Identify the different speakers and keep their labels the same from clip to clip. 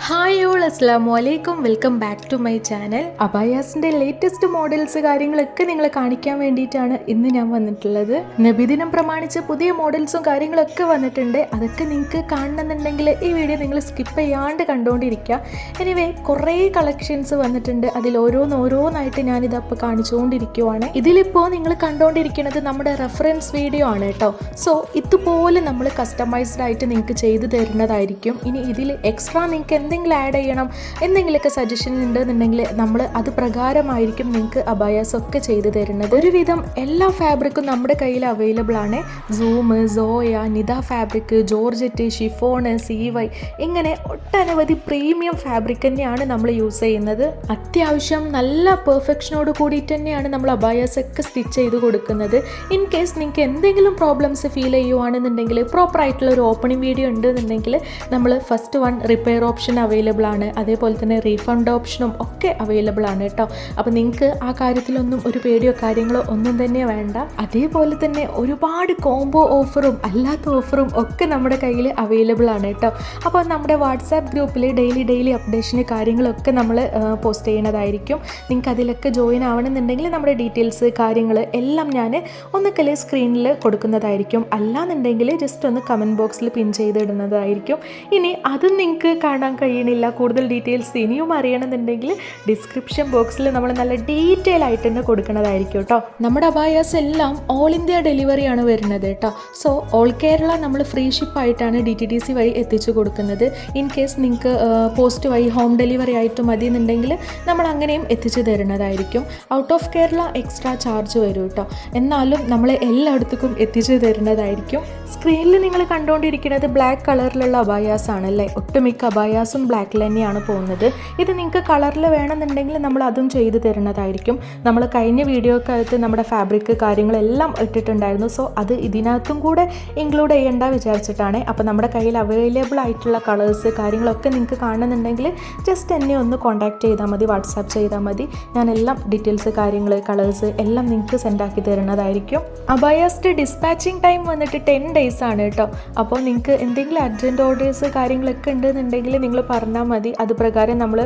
Speaker 1: Hi all അലൈക്കും welcome back to my channel. അബായാസിന്റെ latest models കാര്യങ്ങളൊക്കെ നിങ്ങളെ കാണിക്കാൻ വേണ്ടിയിട്ടാണ് ഇന്ന് ഞാൻ വന്നിട്ടുള്ളത്. നബിദിനം പ്രമാണിച്ച് പുതിയ മോഡൽസും കാര്യങ്ങളൊക്കെ വന്നിട്ടുണ്ട്. അതൊക്കെ നിങ്ങൾക്ക് കാണണമെന്നുണ്ടെങ്കിൽ ഈ വീഡിയോ നിങ്ങൾ സ്കിപ്പ് ചെയ്യാണ്ട് കണ്ടുകൊണ്ടിരിക്കുക എനിവേ കുറേ കളക്ഷൻസ് വന്നിട്ടുണ്ട്. അതിൽ ഓരോന്നോരോന്നായിട്ട് ഞാനിതപ്പോൾ കാണിച്ചുകൊണ്ടിരിക്കുവാണ്. ഇതിലിപ്പോൾ നിങ്ങൾ കണ്ടുകൊണ്ടിരിക്കുന്നത് നമ്മുടെ റെഫറൻസ് വീഡിയോ ആണ് കേട്ടോ. സോ ഇതുപോലെ നമ്മൾ കസ്റ്റമൈസ്ഡ് ആയിട്ട് നിങ്ങൾക്ക് ചെയ്തു തരുന്നതായിരിക്കും. ഇനി ഇതിൽ എക്സ്ട്രാ നിങ്ങൾക്ക് എന്തെങ്കിലും ആഡ് ചെയ്യണം എന്തെങ്കിലുമൊക്കെ സജഷൻ ഉണ്ടെന്നുണ്ടെങ്കിൽ നമ്മൾ അത് പ്രകാരമായിരിക്കും നിങ്ങൾക്ക് അബായാസ് ഒക്കെ ചെയ്തു തരുന്നത്. ഒരുവിധം എല്ലാ ഫാബ്രിക്കും നമ്മുടെ കയ്യിൽ അവൈലബിൾ ആണ്. Zoom soya nida fabric georgette chiffon Y ഇങ്ങനെ ഒട്ടനവധി പ്രീമിയം ഫാബ്രിക് തന്നെയാണ് നമ്മൾ യൂസ് ചെയ്യുന്നത്. അത്യാവശ്യം നല്ല പെർഫെക്ഷനോട് കൂടിയിട്ട് തന്നെയാണ് നമ്മൾ അബായാസ് ഒക്കെ സ്റ്റിച്ച് ചെയ്ത് കൊടുക്കുന്നത്. ഇൻ കേസ് നിങ്ങൾക്ക് എന്തെങ്കിലും പ്രോബ്ലംസ് ഫീൽ ചെയ്യുവാണെന്നുണ്ടെങ്കിൽ പ്രോപ്പറായിട്ടുള്ള ഒരു ഓപ്പണിംഗ് വീഡിയോ ഉണ്ടെന്നുണ്ടെങ്കിൽ നമ്മൾ first one repair option available ആണ്. അതേപോലെ തന്നെ റീഫണ്ട് ഓപ്ഷനും ഒക്കെ അവൈലബിൾ ആണ് കേട്ടോ. അപ്പോൾ നിങ്ങൾക്ക് ആ കാര്യത്തിലൊന്നും ഒരു പേടിയോ കാര്യങ്ങളോ ഒന്നും തന്നെ വേണ്ട. അതേപോലെ തന്നെ ഒരുപാട് കോംബോ ഓഫറും അല്ലാത്ത ഓഫറും ഒക്കെ നമ്മുടെ കയ്യിൽ അവൈലബിൾ ആണ് കേട്ടോ. അപ്പോൾ നമ്മുടെ വാട്സാപ്പ് ഗ്രൂപ്പിൽ ഡെയിലി ഡെയിലി അപ്ഡേഷന് കാര്യങ്ങളൊക്കെ നമ്മൾ പോസ്റ്റ് ചെയ്യുന്നതായിരിക്കും. നിങ്ങൾക്ക് അതിലൊക്കെ ജോയിൻ ആവണമെന്നുണ്ടെങ്കിൽ നമ്മുടെ ഡീറ്റെയിൽസ് കാര്യങ്ങൾ എല്ലാം ഞാൻ ഒന്നുകിൽ സ്ക്രീനിൽ കൊടുക്കുന്നതായിരിക്കും. അല്ലാന്നുണ്ടെങ്കിൽ ജസ്റ്റ് ഒന്ന് കമന്റ് ബോക്സിൽ പിൻ ചെയ്തിടുന്നതായിരിക്കും. ഇനി അതും നിങ്ങൾക്ക് കാണാൻ കഴിയണില്ല. കൂടുതൽ ഡീറ്റെയിൽസ് ഇനിയും അറിയണമെന്നുണ്ടെങ്കിൽ ഡിസ്ക്രിപ്ഷൻ ബോക്സിൽ നമ്മൾ നല്ല ഡീറ്റെയിൽ ആയിട്ട് തന്നെ കൊടുക്കുന്നതായിരിക്കും കേട്ടോ. നമ്മുടെ അബായാസ് എല്ലാം ഓൾ ഇന്ത്യ ഡെലിവറി ആണ് വരുന്നത് കേട്ടോ. സോ ഓൾ കേരള നമ്മൾ ഫ്രീ ഷിപ്പായിട്ടാണ് ഡി ടി ഡി സി വഴി എത്തിച്ചു കൊടുക്കുന്നത്. ഇൻ കേസ് നിങ്ങൾക്ക് പോസ്റ്റ് വഴി ഹോം ഡെലിവറി ആയിട്ട് മതി എന്നുണ്ടെങ്കിൽ നമ്മൾ അങ്ങനെയും എത്തിച്ചു തരുന്നതായിരിക്കും. Out of Kerala extra charge വരും കേട്ടോ. എന്നാലും നമ്മൾ എല്ലായിടത്തേക്കും എത്തിച്ചു തരുന്നതായിരിക്കും. സ്ക്രീനിൽ നിങ്ങൾ കണ്ടുകൊണ്ടിരിക്കുന്നത് ബ്ലാക്ക് കളറിലുള്ള അബായാസ് ആണല്ലേ ഒട്ടുമിക്ക അബായാസും ബ്ലാക്കിൽ തന്നെയാണ് പോകുന്നത്. ഇത് നിങ്ങൾക്ക് കളറിൽ വേണമെന്നുണ്ടെങ്കിൽ നമ്മൾ അതും ചെയ്തു തരുന്നതായിരിക്കും. നമ്മൾ കഴിഞ്ഞ വീഡിയോക്കകത്ത് നമ്മുടെ ഫാബ്രിക് കാര്യങ്ങളെല്ലാം ഇട്ടിട്ടുണ്ടായിരുന്നു. സോ അത് ഇതിനകത്തും കൂടെ ഇൻക്ലൂഡ് ചെയ്യേണ്ട വിചാരിച്ചിട്ടാണ്. അപ്പോൾ നമ്മുടെ കയ്യിൽ അവൈലബിൾ ആയിട്ടുള്ള കളേഴ്സ് കാര്യങ്ങളൊക്കെ നിങ്ങൾക്ക് കാണുന്നുണ്ടെങ്കിൽ ജസ്റ്റ് എന്നെ ഒന്ന് കോൺടാക്ട് ചെയ്താൽ മതി വാട്സാപ്പ് ചെയ്താൽ മതി. ഞാനെല്ലാം ഡീറ്റെയിൽസ് കാര്യങ്ങൾ കളേഴ്സ് എല്ലാം നിങ്ങൾക്ക് സെൻഡ് ആക്കി തരുന്നതായിരിക്കും. അബയാസ്റ്റ് ഡിസ്പാച്ചിങ് ടൈം വന്നിട്ട് ടെൻ ഡേയ്സ് ആണ് കേട്ടോ. അപ്പോൾ നിങ്ങൾക്ക് എന്തെങ്കിലും അർജന്റ് ഓർഡേഴ്സ് കാര്യങ്ങളൊക്കെ ഉണ്ടെന്നുണ്ടെങ്കിൽ നിങ്ങൾ പറഞ്ഞാൽ മതി. അത് പ്രകാരം നമ്മൾ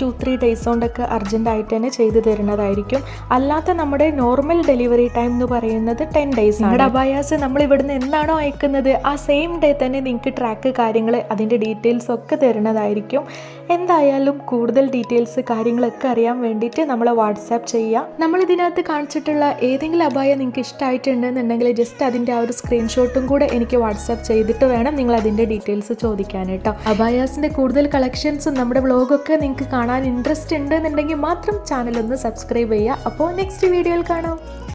Speaker 1: ടു ത്രീ ഡേയ്സ് കൊണ്ടൊക്കെ അർജന്റ് ആയിട്ട് തന്നെ ചെയ്തു തരുന്നതായിരിക്കും. അല്ലാത്ത നമ്മുടെ നോർമൽ ഡെലിവറി ടൈം എന്ന് പറയുന്നത് ടെൻ ഡേയ്സ് നമ്മുടെ അബായാസ് നമ്മൾ ഇവിടുന്ന് എന്നാണോ അയക്കുന്നത്? ആ സെയിം ഡേ തന്നെ നിങ്ങൾക്ക് ട്രാക്ക് കാര്യങ്ങൾ അതിന്റെ ഡീറ്റെയിൽസ് ഒക്കെ തരുന്നതായിരിക്കും. എന്തായാലും കൂടുതൽ ഡീറ്റെയിൽസ് കാര്യങ്ങളൊക്കെ അറിയാൻ വേണ്ടിയിട്ട് നമ്മൾ വാട്സാപ്പ് ചെയ്യുക നമ്മൾ ഇതിനകത്ത് കാണിച്ചിട്ടുള്ള ഏതെങ്കിലും അബായ നിങ്ങൾക്ക് ഇഷ്ടമായിട്ടുണ്ടെന്നുണ്ടെങ്കിൽ ജസ്റ്റ് അതിന്റെ ആ ഒരു സ്ക്രീൻഷോട്ടും കൂടെ എനിക്ക് വാട്സാപ്പ് ചെയ്തിട്ട് വേണം നിങ്ങൾ അതിന്റെ ഡീറ്റെയിൽസ് ചോദിക്കാൻ കേട്ടോ അബായാസിന്റെ കൂടുതൽ കളക്ഷൻസും നമ്മുടെ വ്ളോഗൊക്കെ നിങ്ങൾക്ക് കാണാൻ ഇൻട്രസ്റ്റ് ഉണ്ട് എന്നുണ്ടെങ്കിൽ മാത്രം ചാനലൊന്ന് സബ്സ്ക്രൈബ് ചെയ്യുക. അപ്പോൾ നെക്സ്റ്റ് വീഡിയോയിൽ കാണാം.